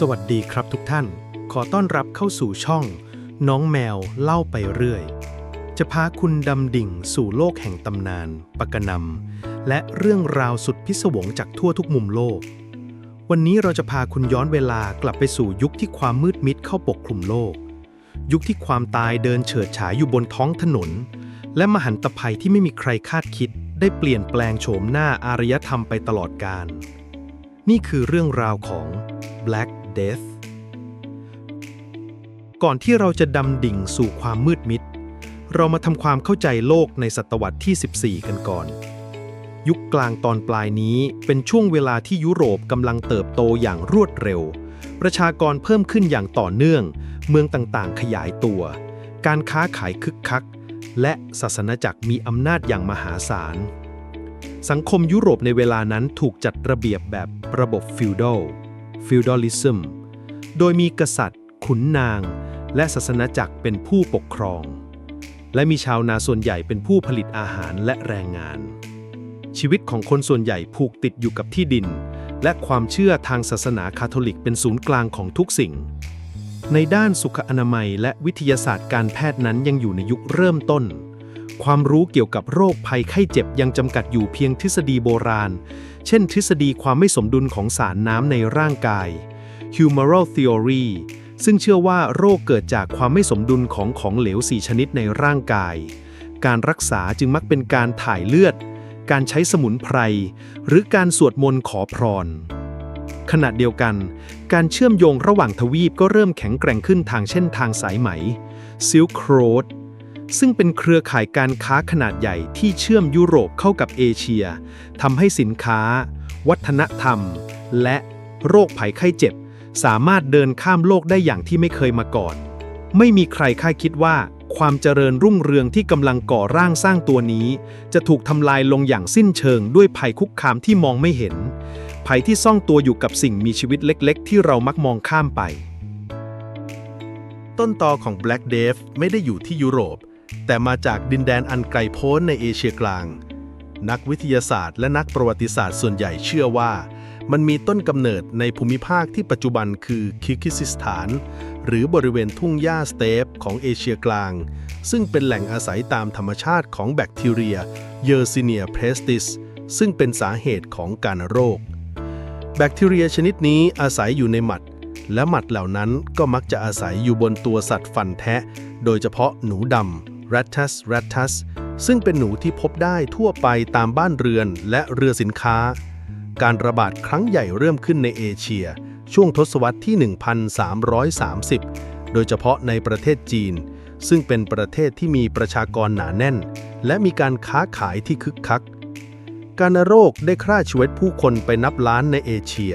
สวัสดีครับทุกท่าน ขอต้อนรับเข้าสู่ช่อง น้องแมวเล่าไปเรื่อย จะพาคุณดำดิ่งสู่โลกแห่งตำนานปกนำและเรื่องราวสุดพิศวงจากทั่วทุกมุมโลก วันนี้เราจะพาคุณย้อนเวลากลับไปสู่ยุคที่ความมืดมิดเข้าปกคลุมโลก ยุคที่ความตายเดินเฉิดฉายอยู่บนท้องถนน และมหันตภัยที่ไม่มีใครคาดคิด ได้เปลี่ยนแปลงโฉมหน้าอารยธรรมไปตลอดกาลนี่คือเรื่องราวของ Black Death ก่อนที่เราจะดำดิ่งสู่ความมืดมิด เรามาทำความเข้าใจโลกในศตวรรษที่ 14 กันก่อน ยุคกลางตอนปลายนี้เป็นช่วงเวลาที่ยุโรปกำลังเติบโตอย่างรวดเร็ว ประชากรเพิ่มขึ้นอย่างต่อเนื่อง เมืองต่างๆ ขยายตัว การค้าขายคึกคัก และศาสนาจักรมีอำนาจอย่างมหาศาล สังคมยุโรปในเวลานั้นถูกจัดระเบียบแบบระบบฟิวดอล feudalism โดยมีกษัตริย์ ขุนนาง และศาสนาจักรเป็นผู้ปกครอง และมีชาวนาส่วนใหญ่เป็นผู้ผลิตอาหารและแรงงาน ชีวิตของคนส่วนใหญ่ผูกติดอยู่กับที่ดิน และความเชื่อทางศาสนาคาทอลิกเป็นศูนย์กลางของทุกสิ่ง ในด้านสุขอนามัยและวิทยาศาสตร์การแพทย์นั้นยังอยู่ในยุคเริ่มต้น ความรู้เกี่ยวกับโรคภัยไข้เจ็บยังจำกัดอยู่เพียงทฤษฎีโบราณ เช่นทฤษฎีความไม่สมดุลของสารน้ำในร่างกาย humoral theory ซึ่งเชื่อว่าโรคเกิดจากความไม่สมดุลของของเหลว4ชนิดในร่างกาย การรักษาจึงมักเป็นการถ่ายเลือด การใช้สมุนไพร หรือการสวดมนต์ขอพร ขณะเดียวกัน การเชื่อมโยงระหว่างทวีปก็เริ่มแข็งแกร่งขึ้นทางเส้นทางสายไหม Silk Road ซึ่งเป็นเครือข่ายการค้าขนาดใหญ่ที่เชื่อมยุโรปเข้ากับเอเชียทำให้สินค้า วัฒนธรรม และโรคภัยไข้เจ็บ สามารถเดินข้ามโลกได้อย่างที่ไม่เคยมาก่อน ไม่มีใครคาดคิดว่าความเจริญรุ่งเรืองที่กำลังก่อร่างสร้างตัวนี้ จะถูกทำลายลงอย่างสิ้นเชิงด้วยภัยคุกคามที่มองไม่เห็น ภัยที่ซ่องตัวอยู่กับสิ่งมีชีวิตเล็ก ๆ ที่เรามักมองข้ามไป ต้นตอของ Black Death ไม่ได้อยู่ที่ยุโรป แต่มาจากดินแดนอันไกลโพ้นในเอเชียกลาง นักวิทยาศาสตร์และนักประวัติศาสตร์ส่วนใหญ่เชื่อว่า มันมีต้นกำเนิดในภูมิภาคที่ปัจจุบันคือคิร์กิซิสถาน หรือบริเวณทุ่งหญ้าสเตปของเอเชียกลาง ซึ่งเป็นแหล่งอาศัยตามธรรมชาติของแบคทีเรียเยอร์ซิเนียเพรสติสซึ่งเป็นสาเหตุของการโรค แบคทีเรียชนิดนี้อาศัยอยู่ในหมัด และหมัดเหล่านั้นก็มักจะอาศัยอยู่บนตัวสัตว์ฟันแทะ โดยเฉพาะหนูดำ Rattus rattus ซึ่งเป็นหนูที่พบได้ทั่วไปตามบ้านเรือนและเรือสินค้า การระบาดครั้งใหญ่เริ่มขึ้นในเอเชีย ช่วงทศวรรษที่ 1330 โดยเฉพาะในประเทศจีน ซึ่งเป็นประเทศที่มีประชากรหนาแน่น และมีการค้าขายที่คึกคัก การโรคได้ฆ่าชีวิตผู้คนไปนับล้านในเอเชีย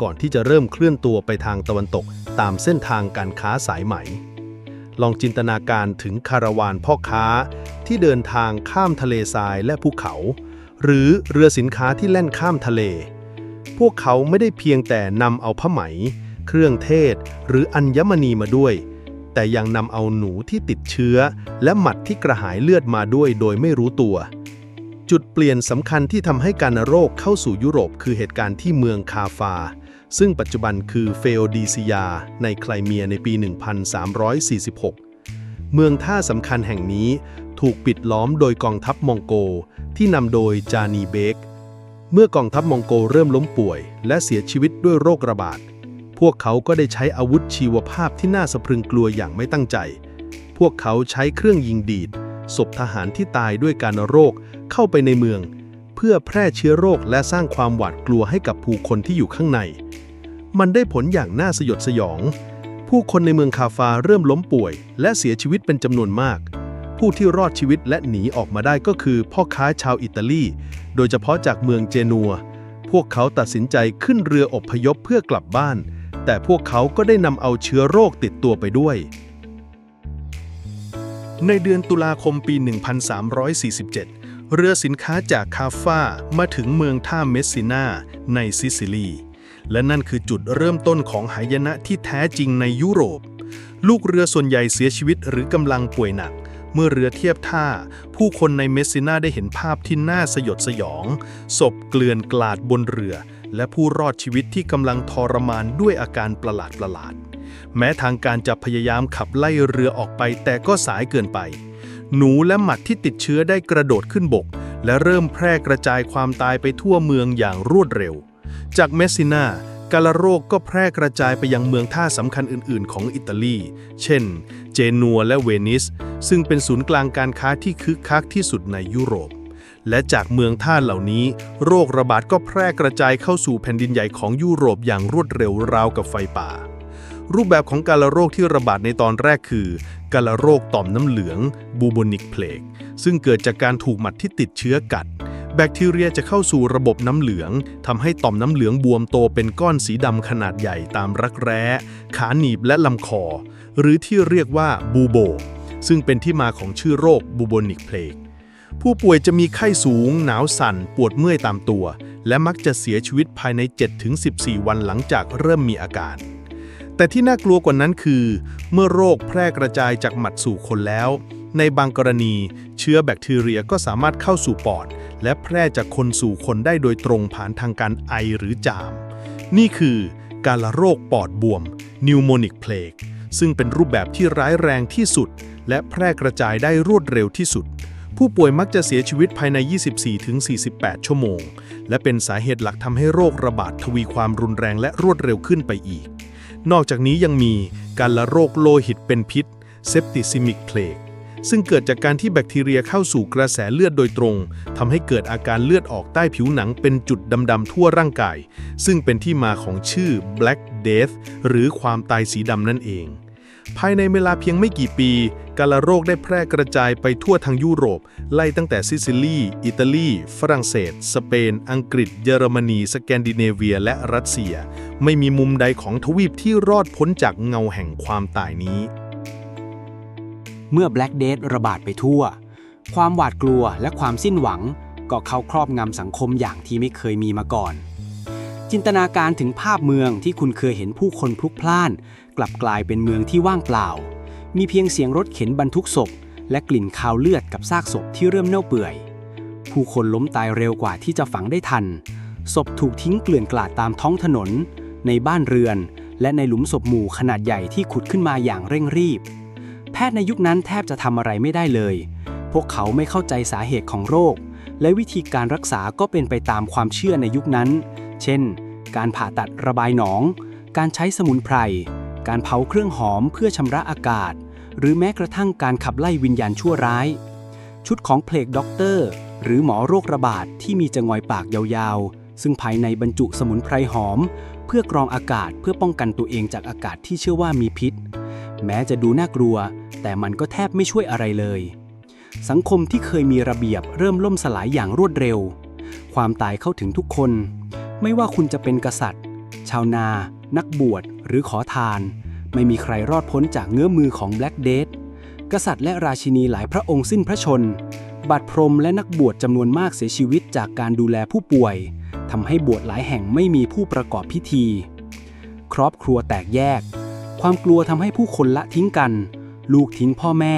ก่อนที่จะเริ่มเคลื่อนตัวไปทางตะวันตกตามเส้นทางการค้าสายไหม ลองจินตนาการถึงคาราวานพ่อค้า ที่เดินทางข้ามทะเลทรายและภูเขา หรือเรือสินค้าที่แล่นข้ามทะเล พวกเขาไม่ได้เพียงแต่นำเอาผ้าไหม เครื่องเทศ หรืออัญมณีมาด้วย แต่ยังนำเอาหนูที่ติดเชื้อ และหมัดที่กระหายเลือดมาด้วยโดยไม่รู้ตัว จุดเปลี่ยนสำคัญที่ทำให้การโรคเข้าสู่ยุโรปคือเหตุการณ์ที่เมืองคาฟา ซึ่งปัจจุบันคือเฟโอดีซิยา ในไคลเมียในปี 1346 เมืองท่าสำคัญแห่งนี้ถูกปิดล้อมโดยกองทัพมองโกที่นำโดยจานีเบก เมื่อกองทัพมองโกเริ่มล้มป่วย และเสียชีวิตด้วยโรคระบาด พวกเขาก็ได้ใช้อาวุธชีวภาพที่น่าสะพรึงกลัวอย่างไม่ตั้งใจ พวกเขาใช้เครื่องยิงดีดศพทหารที่ตายด้วยการโรค เข้าไปในเมือง เพื่อแพร่เชื้อโรคและสร้างความหวาดกลัวให้กับผู้คนที่อยู่ข้างใน มันได้ผลอย่างน่าสยดสยอง ผู้คนในเมืองคาฟาเริ่มล้มป่วย และเสียชีวิตเป็นจำนวนมาก ผู้ที่รอดชีวิตและหนีออกมาได้ก็คือพ่อค้าชาวอิตาลี โดยเฉพาะจากเมืองเจนัว พวกเขาตัดสินใจขึ้นเรืออพยพเพื่อกลับบ้าน แต่พวกเขาก็ได้นำเอาเชื้อโรคติดตัวไปด้วยในเดือนตุลาคมปี 1347 เรือสินค้าจากคาฟามาถึงเมืองท่าเมสซินาในซิซิลี และนั่นคือจุดเริ่มต้นของหายนะที่แท้จริงในยุโรป ลูกเรือส่วนใหญ่เสียชีวิตหรือกำลังป่วยหนัก เมื่อเรือเทียบท่า ผู้คนในเมสซินาได้เห็นภาพที่น่าสยดสยอง ศพเกลื่อนกลาดบนเรือ และผู้รอดชีวิตที่กำลังทรมานด้วยอาการประหลาดประหลาดๆแม้ทางการจะพยายามขับไล่เรือออกไปแต่ก็สายเกินไป หนูและหมัดที่ติดเชื้อได้กระโดดขึ้นบก และเริ่มแพร่กระจายความตายไปทั่วเมืองอย่างรวดเร็ว จากเมสซินากาลาโรคก็แพร่กระจายไปยังเมืองท่าสำคัญอื่น ๆ ของอิตาลี เช่น เจนัวและเวนิส ซึ่งเป็นศูนย์กลางการค้าที่คึกคักที่สุดในยุโรป และจากเมืองท่าเหล่านี้ โรคระบาดก็แพร่กระจายเข้าสู่แผ่นดินใหญ่ของยุโรปอย่างรวดเร็วราวกับไฟป่า รูปแบบของกาลาโรคที่ระบาดในตอนแรกคือ การลาโรคต่อมน้ำเหลืองบูโบนิกเพลกซึ่งเกิดจากการถูกหมัดที่ติดเชื้อกัด แบคทีเรียจะเข้าสู่ระบบน้ำเหลืองทำให้ต่อมน้ำเหลืองบวมโตเป็นก้อนสีดำขนาดใหญ่ตามรักแร้ ขาหนีบและลำคอ หรือที่เรียกว่าบูโบ ซึ่งเป็นที่มาของชื่อโรคบูโบนิกเพลกผู้ป่วยจะมีไข้สูง หนาวสั่น ปวดเมื่อยตามตัว และมักจะเสียชีวิตภายใน 7-14 วันหลังจากเริ่มมีอาการ แต่ที่น่ากลัวกว่านั้นคือ เมื่อโรคแพร่กระจายจากหมัดสู่คนแล้ว ในบางกรณี เชื้อแบคทีเรียก็สามารถเข้าสู่ปอด และแพร่จากคนสู่คนได้โดยตรงผ่านทางการไอหรือจาม นี่คือการละโรคปอดบวม pneumonic plague ซึ่งเป็นรูปแบบที่ร้ายแรงที่สุด และแพร่กระจายได้รวดเร็วที่สุด ผู้ป่วยมักจะเสียชีวิตภายใน 24-48 ชั่วโมง และเป็นสาเหตุหลักทำให้โรคระบาดทวีความรุนแรงและรวดเร็วขึ้นไปอีก นอกจากนี้ยังมีการละโรคโลหิตเป็นพิษเซปติซิมิกเพลกซึ่งเกิดจากการที่แบคทีเรียเข้าสู่กระแสเลือดโดยตรงทำให้เกิดอาการเลือดออกใต้ผิวหนังเป็นจุดดำๆทั่วร่างกาย ซึ่งเป็นที่มาของชื่อ Black Death หรือความตายสีดำนั่นเอง ภายในเวลาเพียงไม่กี่ปี กาลาโรคได้แพร่กระจายไปทั่วทั้งยุโรป ไล่ตั้งแต่ซิซิลี อิตาลี ฝรั่งเศส สเปน อังกฤษ เยอรมนี สแกนดิเนเวีย และรัสเซีย ไม่มีมุมใดของทวีปที่รอดพ้นจากเงาแห่งความตายนี้ เมื่อ Black Death ระบาดไปทั่ว ความหวาดกลัวและความสิ้นหวัง ก็เข้าครอบงำสังคมอย่างที่ไม่เคยมีมาก่อนจินตนาการถึงภาพเมืองที่คุณเคยเห็นผู้คนพลุกพล่าน กลับกลายเป็นเมืองที่ว่างเปล่า มีเพียงเสียงรถเข็นบรรทุกศพ และกลิ่นคาวเลือดกับซากศพที่เริ่มเน่าเปื่อย ผู้คนล้มตายเร็วกว่าที่จะฝังได้ทัน ศพถูกทิ้งเกลื่อนกลาดตามท้องถนน ในบ้านเรือน และในหลุมศพหมู่ขนาดใหญ่ที่ขุดขึ้นมาอย่างเร่งรีบ แพทย์ในยุคนั้นแทบจะทำอะไรไม่ได้เลย พวกเขาไม่เข้าใจสาเหตุของโรค และวิธีการรักษาก็เป็นไปตามความเชื่อในยุคนั้น เช่น การผ่าตัดระบายหนอง การใช้สมุนไพร การเผาเครื่องหอมเพื่อชำระอากาศ หรือแม้กระทั่งการขับไล่วิญญาณชั่วร้าย ชุดของเพลกด็อกเตอร์ หรือหมอโรคระบาดที่มีจงอยปากยาวๆ ซึ่งภายในบรรจุสมุนไพรหอม เพื่อกรองอากาศเพื่อป้องกันตัวเองจากอากาศที่เชื่อว่ามีพิษ แม้จะดูน่ากลัว แต่มันก็แทบไม่ช่วยอะไรเลย สังคมที่เคยมีระเบียบเริ่มล่มสลายอย่างรวดเร็ว ความตายเข้าถึงทุกคน ไม่ว่าคุณจะเป็นกษัตริย์ ชาวนา นักบวช หรือขอทาน ไม่มีใครรอดพ้นจากเงื้อมือของแบล็กเดธกษัตริย์และราชินีหลายพระองค์สิ้นพระชน บัตรพรมและนักบวชจำนวนมากเสียชีวิตจากการดูแลผู้ป่วยทำให้บวชหลายแห่งไม่มีผู้ประกอบพิธี ครอบครัวแตกแยก ความกลัวทำให้ผู้คนละทิ้งกัน ลูกทิ้งพ่อแม่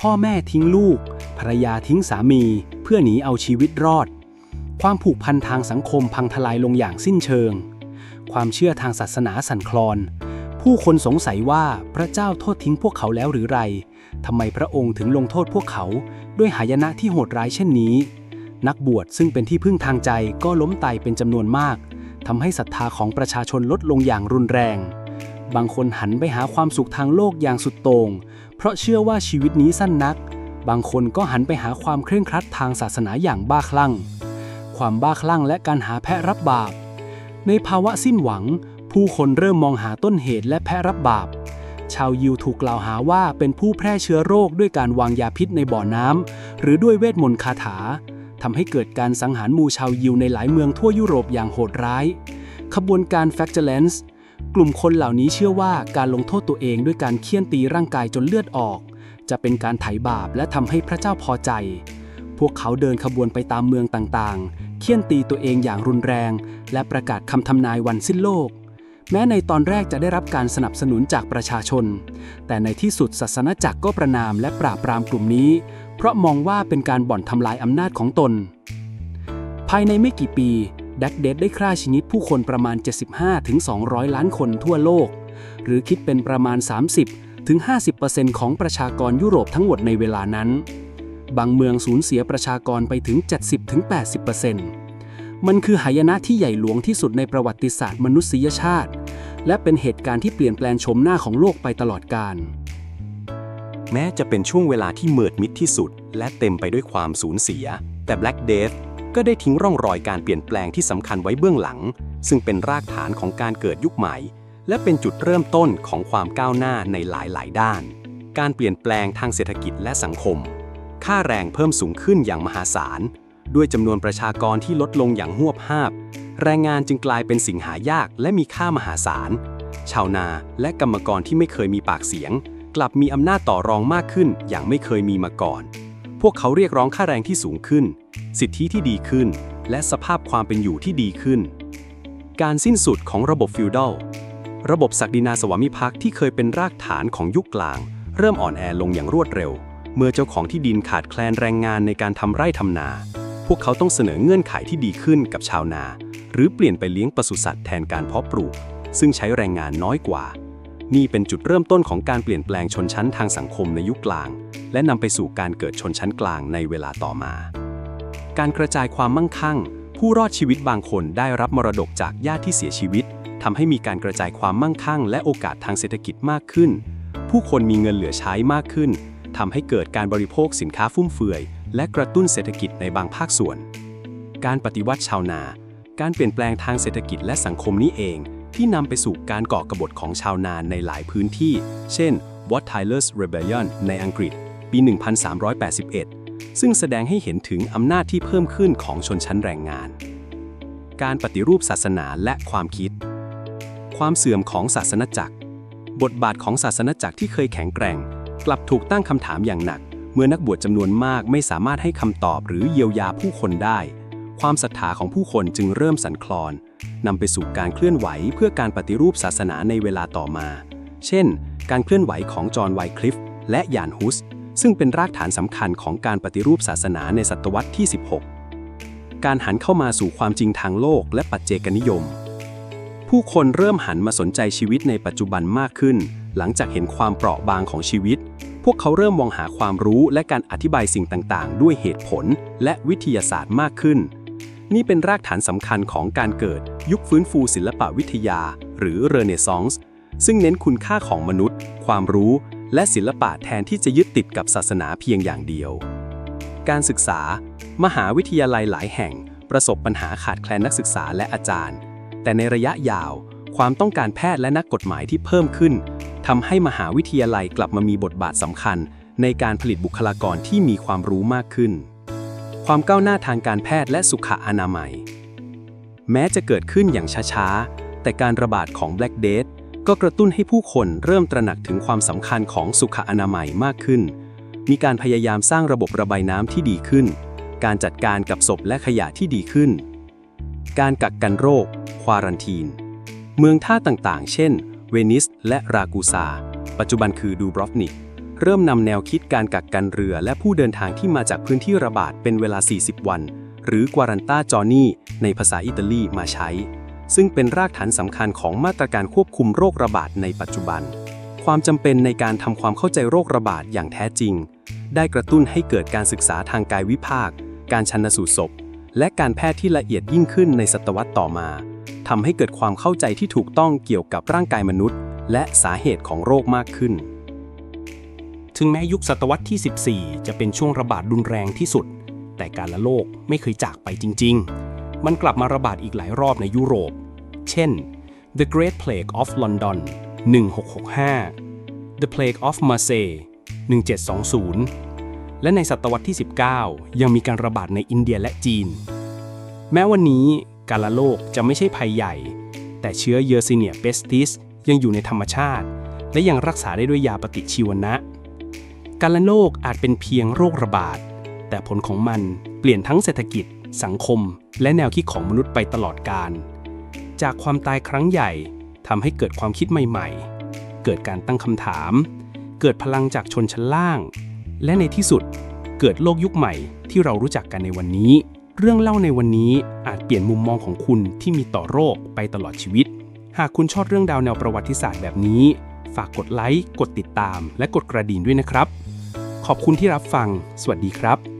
พ่อแม่ทิ้งลูก ภรรยาทิ้งสามี เพื่อหนีเอาชีวิตรอด ความผูกพันทางสังคมพังทลายลงอย่างสิ้นเชิง ความเชื่อทางศาสนาสั่นคลอน ผู้คนสงสัยว่าพระเจ้าโทษทิ้งพวกเขาแล้วหรือไรทำไมพระองค์ถึงลงโทษพวกเขา ด้วยหายนะที่โหดร้ายเช่นนี้ นักบวชซึ่งเป็นที่พึ่งทางใจก็ล้มตายเป็นจำนวนมากทำให้ศรัทธาของประชาชนลดลงอย่างรุนแรง บางคนหันไปหาความสุขทางโลกอย่างสุดโต่งเพราะเชื่อว่าชีวิตนี้สั้นนัก บางคนก็หันไปหาความเคร่งครัดทางศาสนาอย่างบ้าคลั่ง ความบ้าคลั่งและการหาแพะรับบาป ในภาวะสิ้นหวัง ผู้คนเริ่มมองหาต้นเหตุและแพะรับบาป ชาวยิวถูกกล่าวหาว่าเป็นผู้แพร่เชื้อโรคด้วยการวางยาพิษในบ่อน้ำหรือด้วยเวทมนต์คาถาทำให้เกิดการสังหารหมู่ชาวยิวในหลายเมืองทั่วยุโรปอย่างโหดร้าย ขบวนการแฟกเจอร์เลนส์กลุ่มคนเหล่านี้เชื่อว่าการลงโทษตัวเองด้วยการเคี่ยนตีร่างกายจนเลือดออก จะเป็นการไถ่บาปและทำให้พระเจ้าพอใจ พวกเขาเดินขบวนไปตามเมืองต่างๆ เคี่ยนตีตัวเองอย่างรุนแรง และประกาศคำทำนายวันสิ้นโลก แม้ในตอนแรกจะได้รับการสนับสนุนจากประชาชน แต่ในที่สุดศาสนาจักรก็ประนามและปราบปรามกลุ่มนี้ เพราะมองว่าเป็นการบ่อนทำลายอำนาจของตน ภายในไม่กี่ปีดักเดดได้ฆ่าชีวิตผู้คนประมาณ 75-200 ล้านคนทั่วโลก หรือคิดเป็นประมาณ 30-50%ของประชากรยุโรปทั้งหมดในเวลานั้น บางเมืองสูญเสียประชากรไปถึง 70-80%มันคือหายนะที่ใหญ่หลวงที่สุดในประวัติศาสตร์มนุษยชาติ และเป็นเหตุการณ์ที่เปลี่ยนแปลงโฉมหน้าของโลกไปตลอดกาลแม้จะเป็นช่วงเวลาที่เมิดมิดที่สุด และเต็มไปด้วยความสูญเสีย แต่ Black Death ก็ได้ทิ้งร่องรอยการเปลี่ยนแปลงที่สำคัญไว้เบื้องหลัง ซึ่งเป็นรากฐานของการเกิดยุคใหม่ และเป็นจุดเริ่มต้นของความก้าวหน้าในหลายๆ ด้าน การเปลี่ยนแปลงทางเศรษฐกิจและสังคม ค่าแรงเพิ่มสูงขึ้นอย่างมหาศาล ด้วยจำนวนประชากรที่ลดลงอย่างหวบหาบ แรงงานจึงกลายเป็นสิ่งหายากและมีค่ามหาศาล ชาวนาและกรรมกรที่ไม่เคยมีปากเสียง กลับมีอำนาจต่อรองมากขึ้นอย่างไม่เคยมีมาก่อน พวกเขาเรียกร้องค่าแรงที่สูงขึ้น สิทธิที่ดีขึ้น และสภาพความเป็นอยู่ที่ดีขึ้น การสิ้นสุดของระบบฟิวดัลระบบศักดินาสวามิภักดิ์ที่เคยเป็นรากฐานของยุคกลาง เริ่มอ่อนแอลงอย่างรวดเร็ว เมื่อเจ้าของที่ดินขาดแคลนแรงงานในการทำไร่ทำนา พวกเขาต้องเสนอเงื่อนไขที่ดีขึ้นกับชาวนา หรือเปลี่ยนไปเลี้ยงปศุสัตว์แทนการเพาะปลูก ซึ่งใช้แรงงานน้อยกว่า นี่เป็นจุดเริ่มต้นของการเปลี่ยนแปลงชนชั้นทางสังคมในยุคกลาง และนำไปสู่การเกิดชนชั้นกลางในเวลาต่อมา การกระจายความมั่งคั่ง ผู้รอดชีวิตบางคนได้รับมรดกจากญาติที่เสียชีวิตทำให้มีการกระจายความมั่งคั่ง และโอกาสทางเศรษฐกิจมากขึ้น ผู้คนมีเงินเหลือใช้มากขึ้น ทำให้เกิดการบริโภคสินค้าฟุ่มเฟือย และกระตุ้นเศรษฐกิจในบางภาคส่วน การปฏิวัติชาวนา การเปลี่ยนแปลงทางเศรษฐกิจและสังคมนี้เอง ที่นำไปสู่การก่อกบฏของชาวนาในหลายพื้นที่ เช่น Wat Tyler's Rebellion ในอังกฤษ ปี 1381 ซึ่งแสดงให้เห็นถึงอำนาจที่เพิ่มขึ้นของชนชั้นแรงงาน การปฏิรูปศาสนาและความคิด ความเสื่อมของศาสนจักร บทบาทของศาสนจักรที่เคยแข็งแกร่ง กลับถูกตั้งคำถามอย่างหนัก เมื่อนักบวชจำนวนมากไม่สามารถให้คำตอบหรือเยียวยาผู้คนได้ ความศรัทธาของผู้คนจึงเริ่มสั่นคลอนนำไปสู่การเคลื่อนไหวเพื่อการปฏิรูปศาสนาในเวลาต่อมา เช่น การเคลื่อนไหวของจอห์นไวคลิฟและยานฮุส ซึ่งเป็นรากฐานสำคัญของการปฏิรูปศาสนาในศตวรรษที่ 16 การหันเข้ามาสู่ความจริงทางโลกและปัจเจกนิยม ผู้คนเริ่มหันมาสนใจชีวิตในปัจจุบันมากขึ้น หลังจากเห็นความเปราะบางของชีวิต พวกเขาเริ่มมองหาความรู้และการอธิบายสิ่งต่างๆ ด้วยเหตุผลและวิทยาศาสตร์มากขึ้น นี่เป็นรากฐานสำคัญของการเกิดยุคฟื้นฟูศิลปวิทยา หรือเรเนซองส์ซึ่งเน้นคุณค่าของมนุษย์ ความรู้และศิลปะแทนที่จะยึดติดกับศาสนาเพียงอย่างเดียว การศึกษา มหาวิทยาลัยหลายแห่ง ประสบปัญหาขาดแคลนนักศึกษาและอาจารย์ แต่ในระยะยาว ความต้องการแพทย์และนักกฎหมายที่เพิ่มขึ้นทำให้มหาวิทยาลัยกลับมามีบทบาทสำคัญ ในการผลิตบุคลากรที่มีความรู้มากขึ้น ความก้าวหน้าทางการแพทย์และสุขอนามัย แม้จะเกิดขึ้นอย่างช้าๆ แต่การระบาดของ Black Death ก็กระตุ้นให้ผู้คนเริ่มตระหนักถึงความสำคัญของสุขอนามัยมากขึ้น มีการพยายามสร้างระบบระบายน้ำที่ดีขึ้น การจัดการกับศพและขยะที่ดีขึ้น การกักกันโรค ควารันทีน เมืองท่าต่างๆ เช่น เวนิสและรากูซา ปัจจุบันคือดูบรอฟนิก เริ่มนำแนวคิดการกักกันเรือและผู้เดินทางที่มาจากพื้นที่ระบาดเป็นเวลา 40 วัน หรือกวารันต้าจอนี่ในภาษาอิตาลีมาใช้ ซึ่งเป็นรากฐานสำคัญของมาตรการควบคุมโรคระบาดในปัจจุบัน ความจำเป็นในการทำความเข้าใจโรคระบาดอย่างแท้จริง ได้กระตุ้นให้เกิดการศึกษาทางกายวิภาค การชันสูตรศพและการแพทย์ที่ละเอียดยิ่งขึ้นในศตวรรษต่อมา ทำให้เกิดความเข้าใจที่ถูกต้องเกี่ยวกับร่างกายมนุษย์ และสาเหตุของโรคมากขึ้น ถึงแม้ยุคศตวรรษที่ 14 จะเป็นช่วงระบาดรุนแรงที่สุด แต่การละโลกไม่เคยจากไปจริง ๆ มันกลับมาระบาดอีกหลายรอบในยุโรป เช่น The Great Plague of London 1665 The Plague of Marseille 1720 และในศตวรรษที่ 19 ยังมีการระบาดในอินเดียและจีน แม้วันนี้ การละโลกจะไม่ใช่ภัยใหญ่ แต่เชื้อเยอร์ซิเนียเปสติสยังอยู่ในธรรมชาติ และยังรักษาได้ด้วยยาปฏิชีวนะ การละโลกอาจเป็นเพียงโรคระบาด แต่ผลของมันเปลี่ยนทั้งเศรษฐกิจ สังคม และแนวคิดของมนุษย์ไปตลอดกาลจากความตายครั้งใหญ่ทำให้เกิดความคิดใหม่ๆ เกิดการตั้งคำถาม เกิดพลังจากชนชั้นล่าง และในที่สุดเกิดโลกยุคใหม่ที่เรารู้จักกันในวันนี้ เรื่องเล่าในวันนี้อาจเปลี่ยนมุมมองของคุณที่มีต่อโรคไปตลอดชีวิต หากคุณชอบเรื่องดาวแนวประวัติศาสตร์แบบนี้ ฝากกดไลค์ กดติดตาม และกดกระดิ่งด้วยนะครับ ขอบคุณที่รับฟัง สวัสดีครับ